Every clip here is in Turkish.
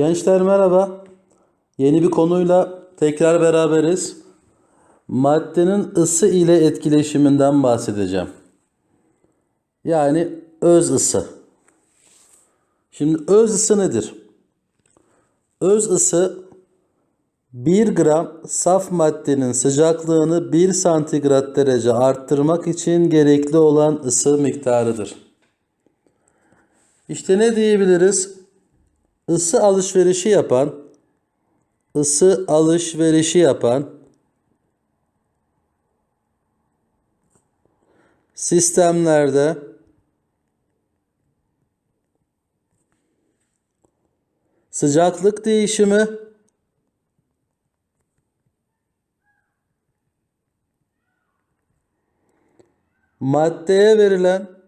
Gençler merhaba. Yeni bir konuyla tekrar beraberiz. Maddenin ısı ile etkileşiminden bahsedeceğim. Yani öz ısı. Şimdi öz ısı nedir? Öz ısı 1 gram saf maddenin sıcaklığını 1 santigrat derece arttırmak için gerekli olan ısı miktarıdır. İşte ne diyebiliriz? Isı alışverişi yapan, ısı alışverişi yapan sistemlerde sıcaklık değişimi maddeye verilen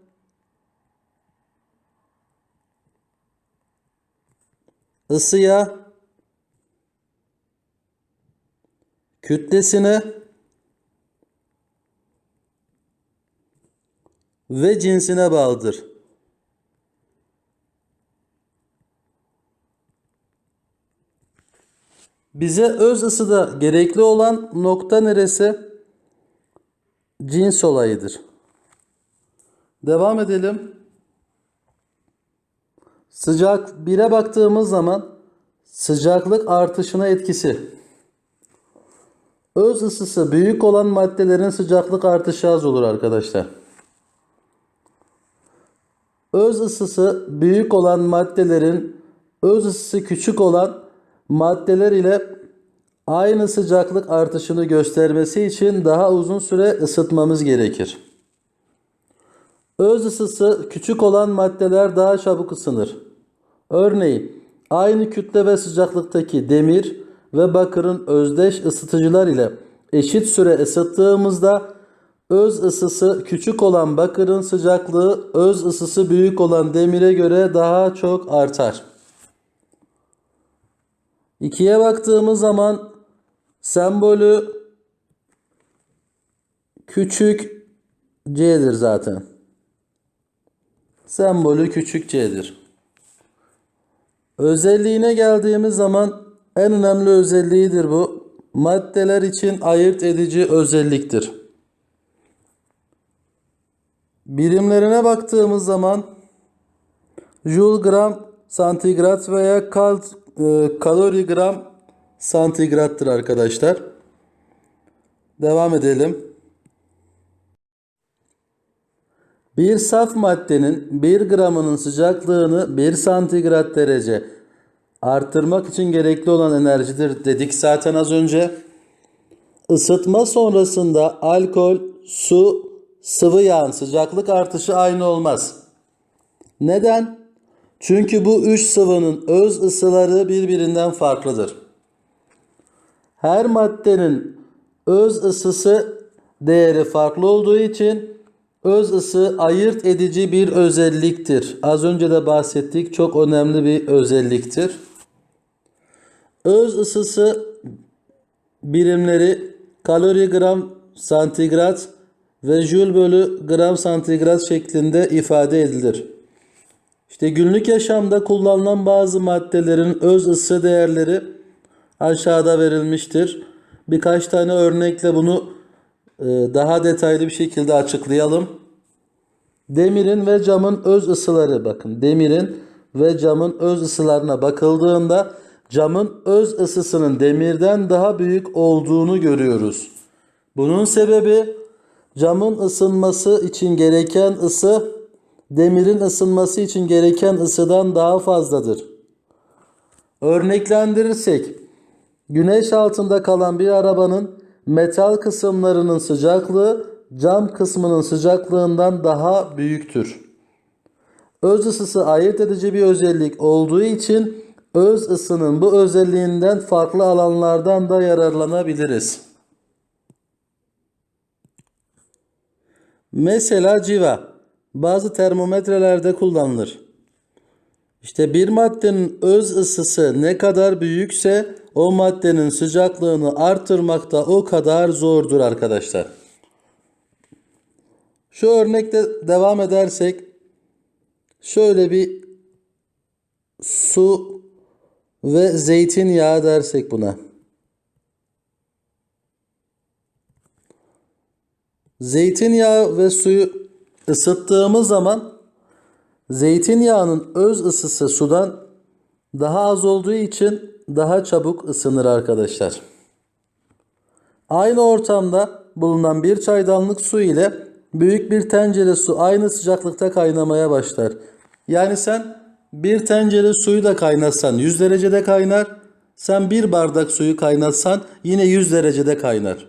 ısıya kütlesine ve cinsine bağlıdır. Bize öz ısıda gerekli olan nokta neresi? Cins olayıdır. Devam edelim. Sıcak 1'e baktığımız zaman sıcaklık artışına etkisi. Öz ısısı büyük olan maddelerin sıcaklık artışı az olur arkadaşlar. Öz ısısı büyük olan maddelerin öz ısısı küçük olan maddeler ile aynı sıcaklık artışını göstermesi için daha uzun süre ısıtmamız gerekir. Öz ısısı küçük olan maddeler daha çabuk ısınır. Örneğin aynı kütle ve sıcaklıktaki demir ve bakırın özdeş ısıtıcılar ile eşit süre ısıttığımızda öz ısısı küçük olan bakırın sıcaklığı öz ısısı büyük olan demire göre daha çok artar. İkiye baktığımız zaman sembolü küçük c'dir zaten. Sembolü küçük c'dir. Özelliğine geldiğimiz zaman en önemli özelliğidir bu. Maddeler için ayırt edici özelliktir. Birimlerine baktığımız zaman Joule gram santigrat veya kal, e, kalori gram santigrattır arkadaşlar. Devam edelim. Bir saf maddenin 1 gramının sıcaklığını 1 santigrat derece arttırmak için gerekli olan enerjidir dedik zaten az önce. Isıtma sonrasında alkol, su, sıvı yağın sıcaklık artışı aynı olmaz. Neden? Çünkü bu üç sıvının öz ısıları birbirinden farklıdır. Her maddenin öz ısısı değeri farklı olduğu için öz ısı ayırt edici bir özelliktir. Az önce de bahsettik çok önemli bir özelliktir. Öz ısısı birimleri kalori gram santigrat ve jül bölü gram santigrat şeklinde ifade edilir. İşte günlük yaşamda kullanılan bazı maddelerin öz ısı değerleri aşağıda verilmiştir. Birkaç tane örnekle bunu daha detaylı bir şekilde açıklayalım. Demirin ve camın öz ısıları bakın. Demirin ve camın öz ısılarına bakıldığında camın öz ısısının demirden daha büyük olduğunu görüyoruz. Bunun sebebi camın ısınması için gereken ısı demirin ısınması için gereken ısıdan daha fazladır. Örneklendirirsek güneş altında kalan bir arabanın metal kısımlarının sıcaklığı cam kısmının sıcaklığından daha büyüktür. Öz ısısı ayırt edici bir özellik olduğu için öz ısının bu özelliğinden farklı alanlardan da yararlanabiliriz. Mesela civa bazı termometrelerde kullanılır. İşte bir maddenin öz ısısı ne kadar büyükse o maddenin sıcaklığını artırmakta o kadar zordur arkadaşlar. Şu örnekte devam edersek şöyle bir su ve zeytinyağı dersek buna. Zeytinyağı ve suyu ısıttığımız zaman zeytinyağının öz ısısı sudan daha az olduğu için daha çabuk ısınır arkadaşlar. Aynı ortamda bulunan bir çaydanlık su ile büyük bir tencere su aynı sıcaklıkta kaynamaya başlar. Yani sen bir tencere suyu da kaynatsan 100 derecede kaynar. Sen bir bardak suyu kaynatsan yine 100 derecede kaynar.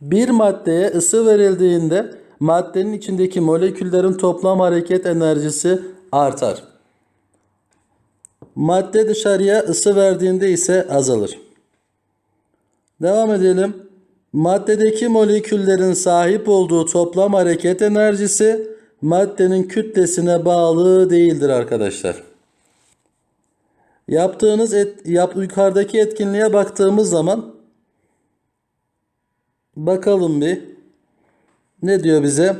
Bir maddeye ısı verildiğinde maddenin içindeki moleküllerin toplam hareket enerjisi artar. Madde dışarıya ısı verdiğinde ise azalır. Devam edelim. Maddedeki moleküllerin sahip olduğu toplam hareket enerjisi maddenin kütlesine bağlı değildir arkadaşlar. Yaptığınız et, yap, yukarıdaki etkinliğe baktığımız zaman bakalım bir ne diyor bize?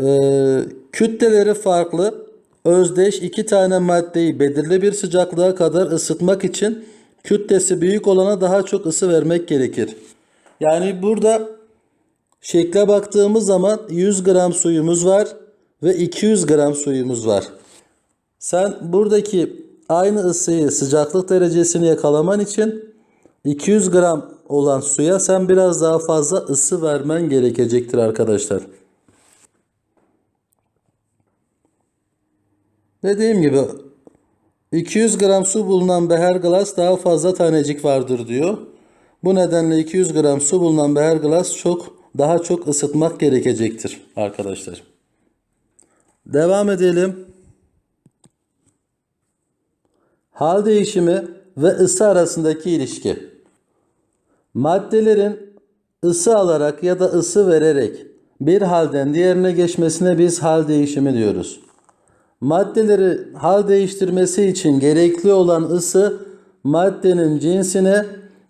Ee, kütleleri farklı özdeş iki tane maddeyi belirli bir sıcaklığa kadar ısıtmak için kütlesi büyük olana daha çok ısı vermek gerekir. Yani burada şekle baktığımız zaman 100 gram suyumuz var ve 200 gram suyumuz var. Sen buradaki aynı ısıyı sıcaklık derecesini yakalaman için 200 gram olan suya sen biraz daha fazla ısı vermen gerekecektir arkadaşlar. Dediğim gibi 200 gram su bulunan beher glas daha fazla tanecik vardır diyor. Bu nedenle 200 gram su bulunan beher glas çok daha çok ısıtmak gerekecektir arkadaşlar. Devam edelim. Hal değişimi ve ısı arasındaki ilişki. Maddelerin ısı alarak ya da ısı vererek bir halden diğerine geçmesine biz hal değişimi diyoruz. Maddeleri hal değiştirmesi için gerekli olan ısı maddenin cinsine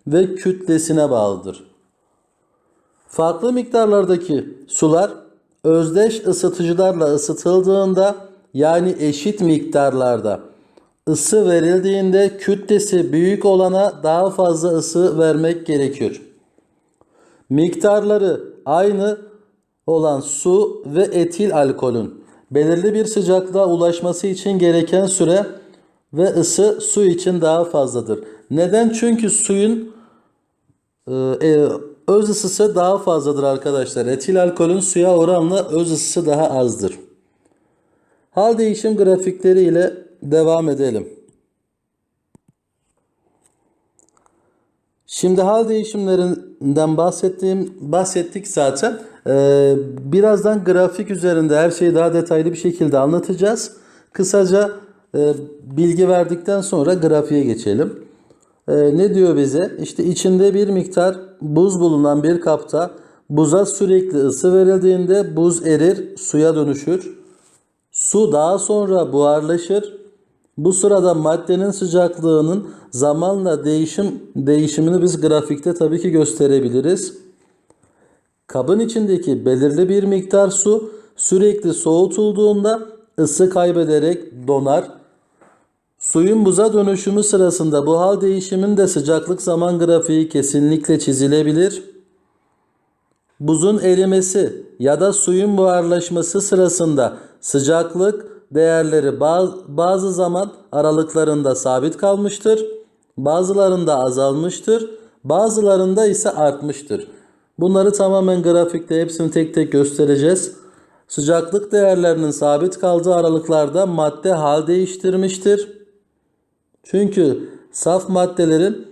ve kütlesine bağlıdır. Farklı miktarlardaki sular özdeş ısıtıcılarla ısıtıldığında yani eşit miktarlarda ısı verildiğinde kütlesi büyük olana daha fazla ısı vermek gerekiyor. Miktarları aynı olan su ve etil alkolün belirli bir sıcaklığa ulaşması için gereken süre ve ısı su için daha fazladır. Neden? Çünkü suyun e, e, öz ısısı daha fazladır arkadaşlar. Etil alkolün suya oranla öz ısısı daha azdır. Hal değişim grafikleri ile devam edelim. Şimdi hal değişimlerinden bahsettiğim bahsettik zaten. Ee, birazdan grafik üzerinde her şeyi daha detaylı bir şekilde anlatacağız. Kısaca e, bilgi verdikten sonra grafiğe geçelim. Ee, ne diyor bize? İşte içinde bir miktar buz bulunan bir kapta buza sürekli ısı verildiğinde buz erir, suya dönüşür. Su daha sonra buharlaşır. Bu sırada maddenin sıcaklığının zamanla değişim değişimini biz grafikte tabii ki gösterebiliriz. Kabın içindeki belirli bir miktar su sürekli soğutulduğunda ısı kaybederek donar. Suyun buza dönüşümü sırasında bu hal değişiminin de sıcaklık zaman grafiği kesinlikle çizilebilir. Buzun erimesi ya da suyun buharlaşması sırasında sıcaklık değerleri bazı zaman aralıklarında sabit kalmıştır. Bazılarında azalmıştır. Bazılarında ise artmıştır. Bunları tamamen grafikte hepsini tek tek göstereceğiz. Sıcaklık değerlerinin sabit kaldığı aralıklarda madde hal değiştirmiştir. Çünkü saf maddelerin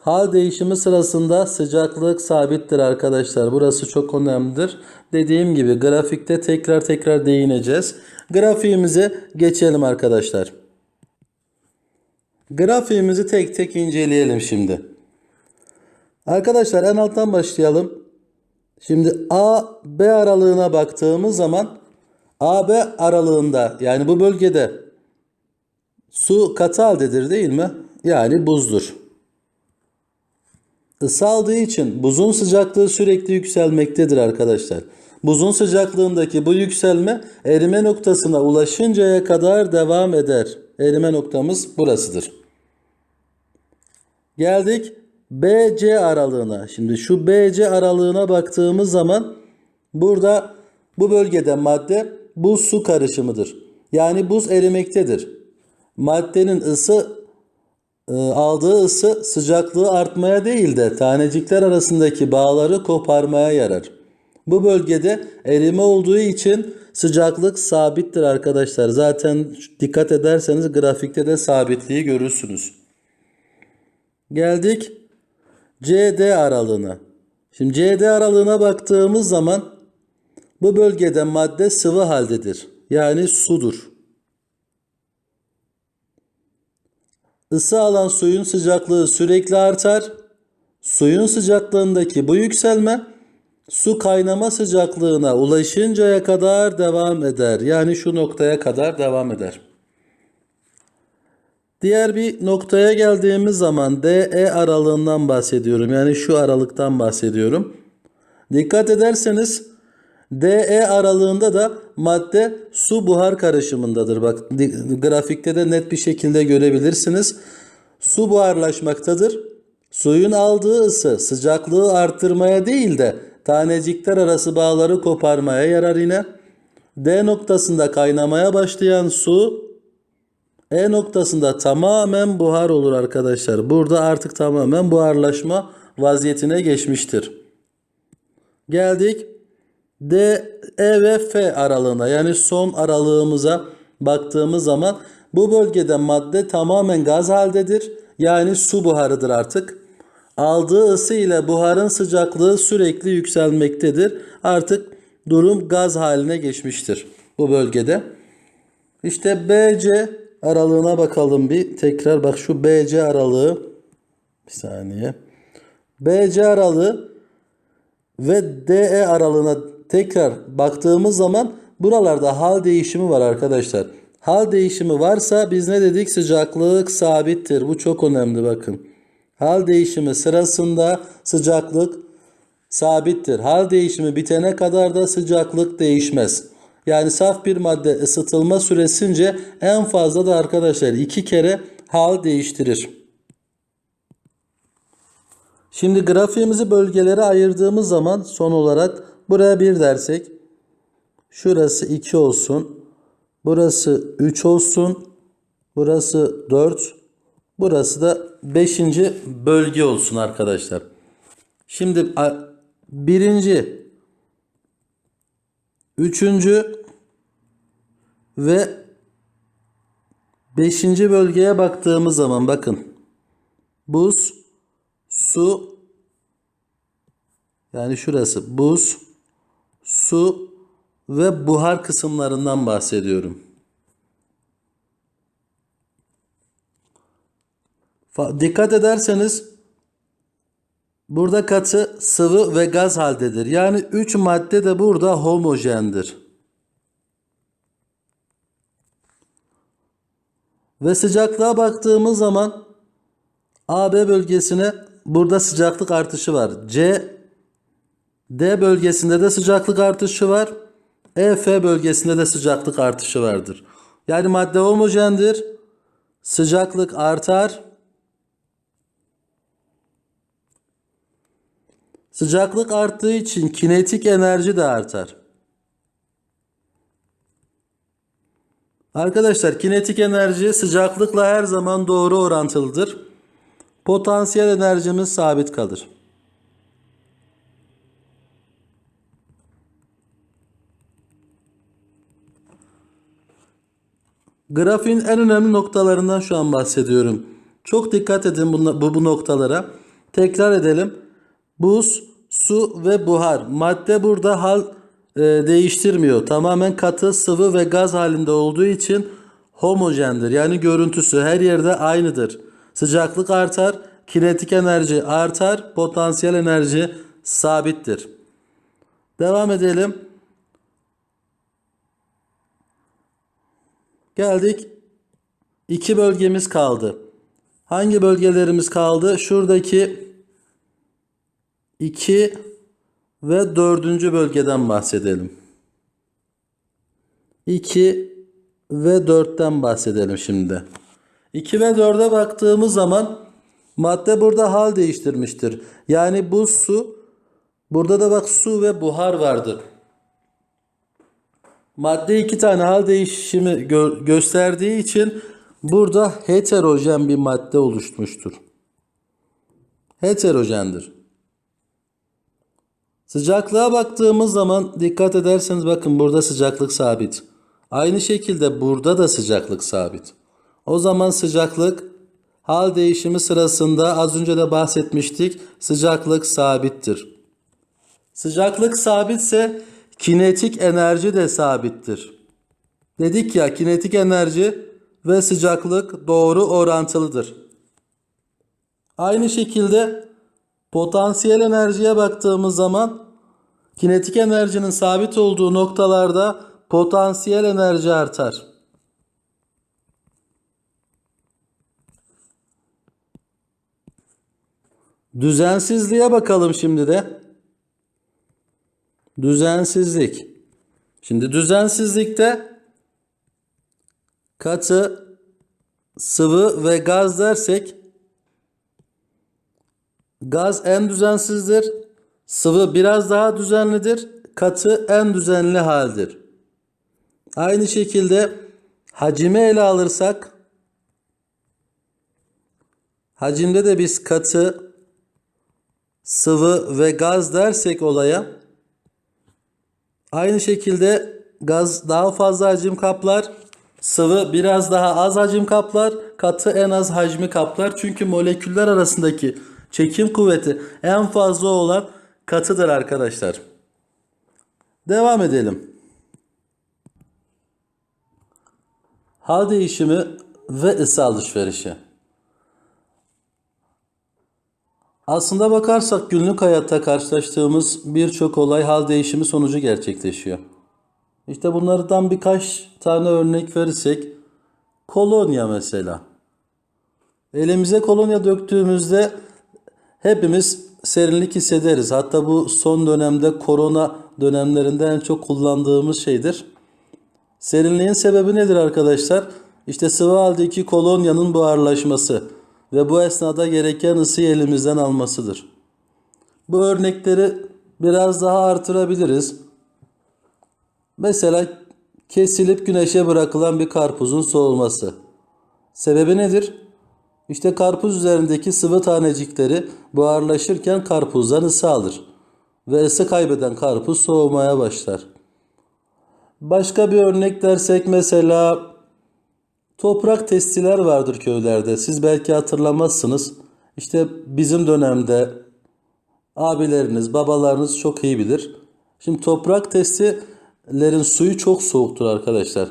hal değişimi sırasında sıcaklık sabittir arkadaşlar. Burası çok önemlidir. Dediğim gibi grafikte tekrar tekrar değineceğiz. Grafiğimize geçelim arkadaşlar. Grafiğimizi tek tek inceleyelim şimdi. Arkadaşlar en alttan başlayalım. Şimdi A B aralığına baktığımız zaman A B aralığında yani bu bölgede su katı haldedir değil mi? Yani buzdur. Isı aldığı için buzun sıcaklığı sürekli yükselmektedir arkadaşlar. Buzun sıcaklığındaki bu yükselme erime noktasına ulaşıncaya kadar devam eder. Erime noktamız burasıdır. Geldik BC aralığına. Şimdi şu BC aralığına baktığımız zaman burada bu bölgede madde buz su karışımıdır. Yani buz erimektedir. Maddenin ısı e, aldığı ısı sıcaklığı artmaya değil de tanecikler arasındaki bağları koparmaya yarar. Bu bölgede erime olduğu için sıcaklık sabittir arkadaşlar. Zaten dikkat ederseniz grafikte de sabitliği görürsünüz. Geldik CD aralığına. Şimdi CD aralığına baktığımız zaman bu bölgede madde sıvı haldedir. Yani sudur. Isı alan suyun sıcaklığı sürekli artar. Suyun sıcaklığındaki bu yükselme su kaynama sıcaklığına ulaşıncaya kadar devam eder. Yani şu noktaya kadar devam eder. Diğer bir noktaya geldiğimiz zaman DE aralığından bahsediyorum. Yani şu aralıktan bahsediyorum. Dikkat ederseniz DE aralığında da madde su buhar karışımındadır. Bak grafikte de net bir şekilde görebilirsiniz. Su buharlaşmaktadır. Suyun aldığı ısı sıcaklığı arttırmaya değil de tanecikler arası bağları koparmaya yarar yine. D noktasında kaynamaya başlayan su E noktasında tamamen buhar olur arkadaşlar. Burada artık tamamen buharlaşma vaziyetine geçmiştir. Geldik D, E ve F aralığına yani son aralığımıza baktığımız zaman bu bölgede madde tamamen gaz haldedir. Yani su buharıdır artık. Aldığı ısı ile buharın sıcaklığı sürekli yükselmektedir. Artık durum gaz haline geçmiştir bu bölgede. İşte BC aralığına bakalım bir. Tekrar bak şu BC aralığı. Bir saniye. BC aralığı ve DE aralığına tekrar baktığımız zaman buralarda hal değişimi var arkadaşlar. Hal değişimi varsa biz ne dedik? Sıcaklık sabittir. Bu çok önemli bakın. Hal değişimi sırasında sıcaklık sabittir. Hal değişimi bitene kadar da sıcaklık değişmez. Yani saf bir madde ısıtılma süresince en fazla da arkadaşlar iki kere hal değiştirir. Şimdi grafiğimizi bölgelere ayırdığımız zaman son olarak buraya 1 dersek şurası 2 olsun. Burası 3 olsun. Burası 4. Burası da 5. bölge olsun arkadaşlar. Şimdi birinci, üçüncü ve beşinci bölgeye baktığımız zaman bakın buz, su yani şurası buz, su ve buhar kısımlarından bahsediyorum. Dikkat ederseniz burada katı, sıvı ve gaz haldedir. Yani 3 madde de burada homojendir. Ve sıcaklığa baktığımız zaman AB bölgesine burada sıcaklık artışı var. C D bölgesinde de sıcaklık artışı var. EF bölgesinde de sıcaklık artışı vardır. Yani madde homojendir. Sıcaklık artar. Sıcaklık arttığı için kinetik enerji de artar. Arkadaşlar kinetik enerji sıcaklıkla her zaman doğru orantılıdır. Potansiyel enerjimiz sabit kalır. Grafiğin en önemli noktalarından şu an bahsediyorum. Çok dikkat edin bu, bu, bu noktalara. Tekrar edelim. Buz, su ve buhar. Madde burada hal e, değiştirmiyor. Tamamen katı, sıvı ve gaz halinde olduğu için homojendir. Yani görüntüsü her yerde aynıdır. Sıcaklık artar, kinetik enerji artar, potansiyel enerji sabittir. Devam edelim. Geldik. İki bölgemiz kaldı. Hangi bölgelerimiz kaldı? Şuradaki 2 ve 4. bölgeden bahsedelim. 2 ve 4'ten bahsedelim şimdi. 2 ve 4'e baktığımız zaman Madde burada hal değiştirmiştir. Yani bu su, burada da bak su ve buhar vardı. Madde iki tane hal değişimi gö- gösterdiği için burada heterojen bir madde oluşmuştur. Heterojendir. Sıcaklığa baktığımız zaman dikkat ederseniz bakın burada sıcaklık sabit. Aynı şekilde burada da sıcaklık sabit. O zaman sıcaklık hal değişimi sırasında az önce de bahsetmiştik sıcaklık sabittir. Sıcaklık sabitse kinetik enerji de sabittir. Dedik ya kinetik enerji ve sıcaklık doğru orantılıdır. Aynı şekilde potansiyel enerjiye baktığımız zaman kinetik enerjinin sabit olduğu noktalarda potansiyel enerji artar. Düzensizliğe bakalım şimdi de. Düzensizlik. Şimdi düzensizlikte katı, sıvı ve gaz dersek gaz en düzensizdir, sıvı biraz daha düzenlidir, katı en düzenli haldir. Aynı şekilde hacimi ele alırsak hacimde de biz katı, sıvı ve gaz dersek olaya aynı şekilde gaz daha fazla hacim kaplar, sıvı biraz daha az hacim kaplar, katı en az hacmi kaplar. Çünkü moleküller arasındaki çekim kuvveti en fazla olan katıdır arkadaşlar. Devam edelim. Hal değişimi ve ısı alışverişi. Aslında bakarsak günlük hayatta karşılaştığımız birçok olay hal değişimi sonucu gerçekleşiyor. İşte bunlardan birkaç tane örnek verirsek kolonya mesela. Elimize kolonya döktüğümüzde hepimiz serinlik hissederiz. Hatta bu son dönemde korona dönemlerinde en çok kullandığımız şeydir. Serinliğin sebebi nedir arkadaşlar? İşte sıvı haldeki kolonyanın buharlaşması ve bu esnada gereken ısıyı elimizden almasıdır. Bu örnekleri biraz daha artırabiliriz. Mesela kesilip güneşe bırakılan bir karpuzun soğuması. Sebebi nedir? İşte karpuz üzerindeki sıvı tanecikleri buharlaşırken karpuzdan ısı alır. Ve ısı kaybeden karpuz soğumaya başlar. Başka bir örnek dersek mesela toprak testiler vardır köylerde. Siz belki hatırlamazsınız. İşte bizim dönemde abileriniz, babalarınız çok iyi bilir. Şimdi toprak testilerin suyu çok soğuktur arkadaşlar.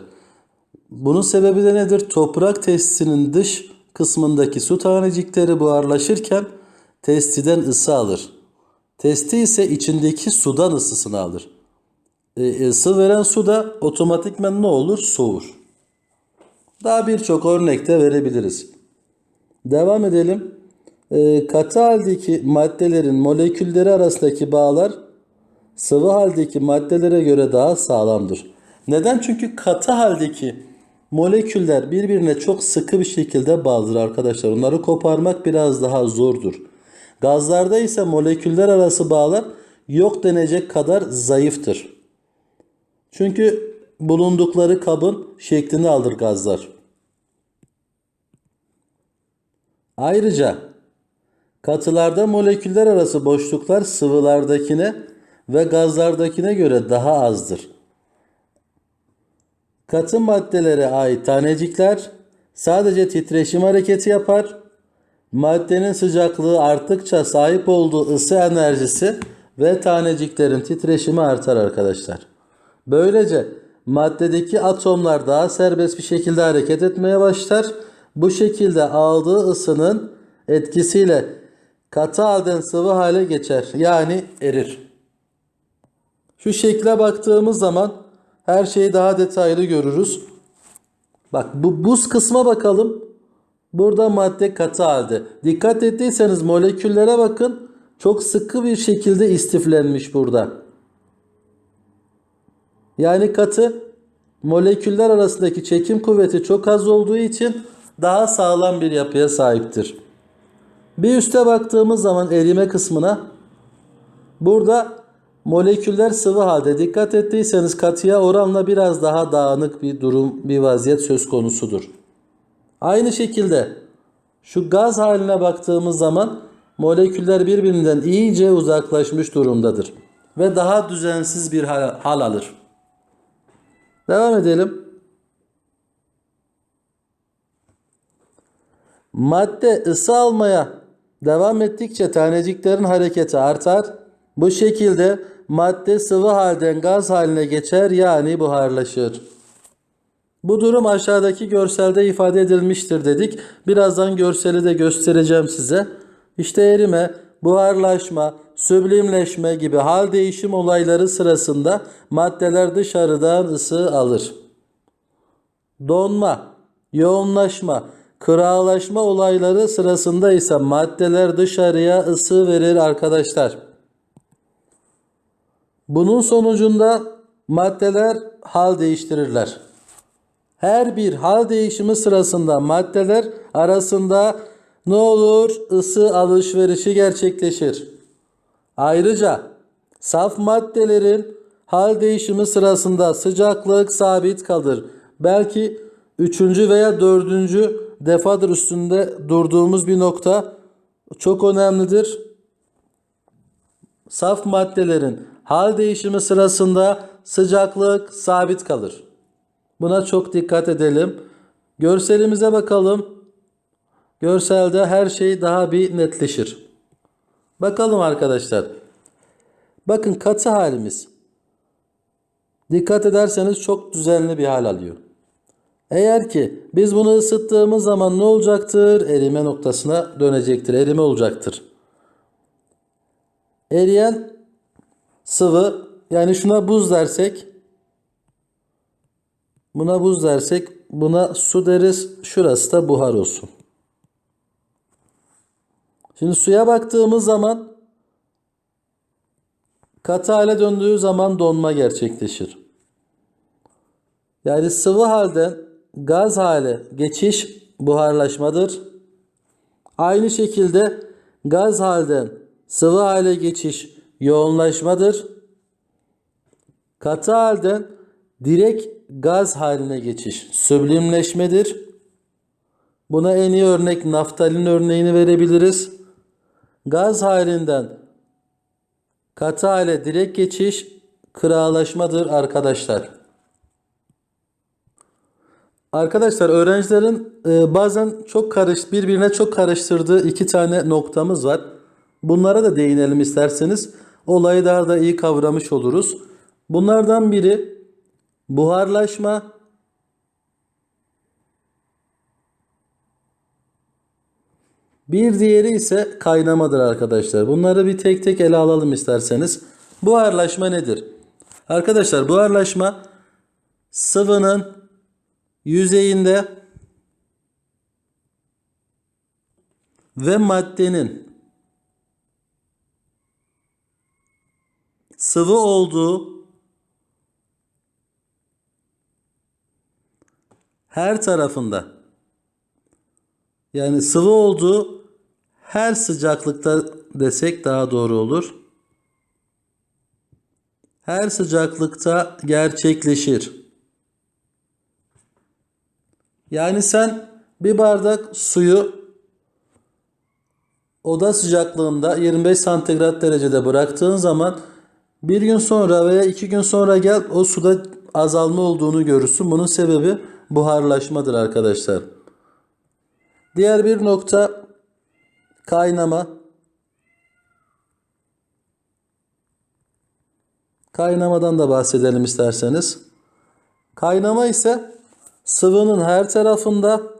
Bunun sebebi de nedir? Toprak testinin dış kısmındaki su tanecikleri buharlaşırken testiden ısı alır. Testi ise içindeki sudan ısısını alır. E, ısı veren su da otomatikmen ne olur? Soğur. Daha birçok örnekte verebiliriz. Devam edelim. E, katı haldeki maddelerin molekülleri arasındaki bağlar sıvı haldeki maddelere göre daha sağlamdır. Neden? Çünkü katı haldeki moleküller birbirine çok sıkı bir şekilde bağlıdır arkadaşlar. Onları koparmak biraz daha zordur. Gazlarda ise moleküller arası bağlar yok denecek kadar zayıftır. Çünkü bulundukları kabın şeklini alır gazlar. Ayrıca katılarda moleküller arası boşluklar sıvılardakine ve gazlardakine göre daha azdır. Katı maddelere ait tanecikler sadece titreşim hareketi yapar. Maddenin sıcaklığı arttıkça sahip olduğu ısı enerjisi ve taneciklerin titreşimi artar arkadaşlar. Böylece maddedeki atomlar daha serbest bir şekilde hareket etmeye başlar. Bu şekilde aldığı ısının etkisiyle katı halden sıvı hale geçer. Yani erir. Şu şekle baktığımız zaman her şeyi daha detaylı görürüz. Bak bu buz kısma bakalım. Burada madde katı halde. Dikkat ettiyseniz moleküllere bakın. Çok sıkı bir şekilde istiflenmiş burada. Yani katı moleküller arasındaki çekim kuvveti çok az olduğu için daha sağlam bir yapıya sahiptir. Bir üste baktığımız zaman erime kısmına burada moleküller sıvı halde dikkat ettiyseniz katıya oranla biraz daha dağınık bir durum, bir vaziyet söz konusudur. Aynı şekilde şu gaz haline baktığımız zaman moleküller birbirinden iyice uzaklaşmış durumdadır ve daha düzensiz bir hal, hal alır. Devam edelim. Madde ısı almaya devam ettikçe taneciklerin hareketi artar. Bu şekilde madde sıvı halden gaz haline geçer yani buharlaşır. Bu durum aşağıdaki görselde ifade edilmiştir dedik. Birazdan görseli de göstereceğim size. İşte erime, buharlaşma, süblimleşme gibi hal değişim olayları sırasında maddeler dışarıdan ısı alır. Donma, yoğunlaşma, kıralaşma olayları sırasında ise maddeler dışarıya ısı verir arkadaşlar. Bunun sonucunda maddeler hal değiştirirler. Her bir hal değişimi sırasında maddeler arasında ne olur? Isı alışverişi gerçekleşir. Ayrıca saf maddelerin hal değişimi sırasında sıcaklık sabit kalır. Belki üçüncü veya dördüncü defadır üstünde durduğumuz bir nokta çok önemlidir. Saf maddelerin hal değişimi sırasında sıcaklık sabit kalır. Buna çok dikkat edelim. Görselimize bakalım. Görselde her şey daha bir netleşir. Bakalım arkadaşlar. Bakın katı halimiz. Dikkat ederseniz çok düzenli bir hal alıyor. Eğer ki biz bunu ısıttığımız zaman ne olacaktır? Erime noktasına dönecektir. Erime olacaktır. Eriyen sıvı yani şuna buz dersek buna buz dersek buna su deriz. Şurası da buhar olsun. Şimdi suya baktığımız zaman katı hale döndüğü zaman donma gerçekleşir. Yani sıvı halden gaz hale geçiş buharlaşmadır. Aynı şekilde gaz halden sıvı hale geçiş yoğunlaşmadır. Katı halden direkt gaz haline geçiş süblimleşmedir. Buna en iyi örnek naftalin örneğini verebiliriz. Gaz halinden katı hale direkt geçiş kıralaşmadır arkadaşlar. Arkadaşlar öğrencilerin e, bazen çok karış birbirine çok karıştırdığı iki tane noktamız var. Bunlara da değinelim isterseniz. Olayı daha da iyi kavramış oluruz. Bunlardan biri buharlaşma Bir diğeri ise kaynamadır arkadaşlar. Bunları bir tek tek ele alalım isterseniz. Buharlaşma nedir? Arkadaşlar buharlaşma sıvının yüzeyinde ve maddenin sıvı olduğu her tarafında yani sıvı olduğu her sıcaklıkta desek daha doğru olur. Her sıcaklıkta gerçekleşir. Yani sen bir bardak suyu oda sıcaklığında 25 santigrat derecede bıraktığın zaman bir gün sonra veya iki gün sonra gel o suda azalma olduğunu görürsün. Bunun sebebi buharlaşmadır arkadaşlar. Diğer bir nokta kaynama. Kaynamadan da bahsedelim isterseniz. Kaynama ise sıvının her tarafında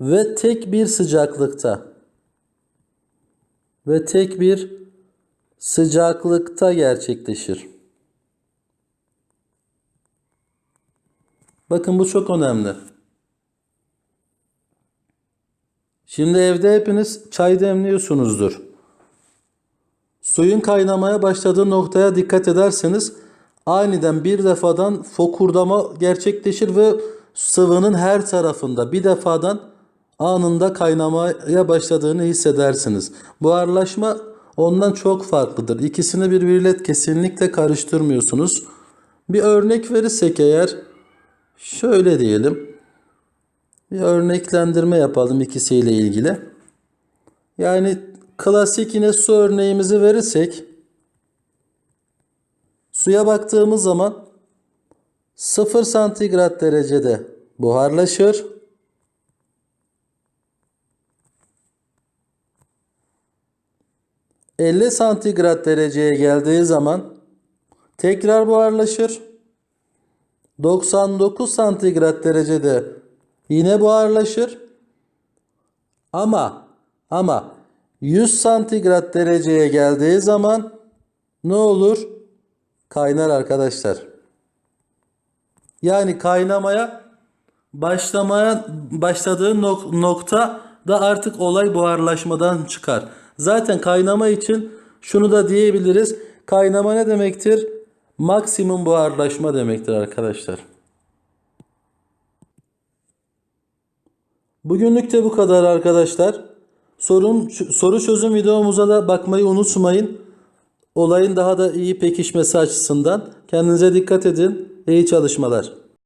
ve tek bir sıcaklıkta ve tek bir sıcaklıkta gerçekleşir. Bakın bu çok önemli. Şimdi evde hepiniz çay demliyorsunuzdur. Suyun kaynamaya başladığı noktaya dikkat ederseniz aniden bir defadan fokurdama gerçekleşir ve sıvının her tarafında bir defadan anında kaynamaya başladığını hissedersiniz. Buharlaşma ondan çok farklıdır. İkisini birbiriyle kesinlikle karıştırmıyorsunuz. Bir örnek verirsek eğer şöyle diyelim. Bir örneklendirme yapalım ikisiyle ilgili. Yani klasik yine su örneğimizi verirsek suya baktığımız zaman 0 santigrat derecede buharlaşır. ...50 santigrat dereceye geldiği zaman tekrar buharlaşır. 99 santigrat derecede yine buharlaşır. Ama ama 100 santigrat dereceye geldiği zaman ne olur? Kaynar arkadaşlar. Yani kaynamaya başlamaya başladığı nok- nokta da artık olay buharlaşmadan çıkar. Zaten kaynama için şunu da diyebiliriz. Kaynama ne demektir? Maksimum buharlaşma demektir arkadaşlar. Bugünlük de bu kadar arkadaşlar. Sorun soru çözüm videomuza da bakmayı unutmayın. Olayın daha da iyi pekişmesi açısından. Kendinize dikkat edin. İyi çalışmalar.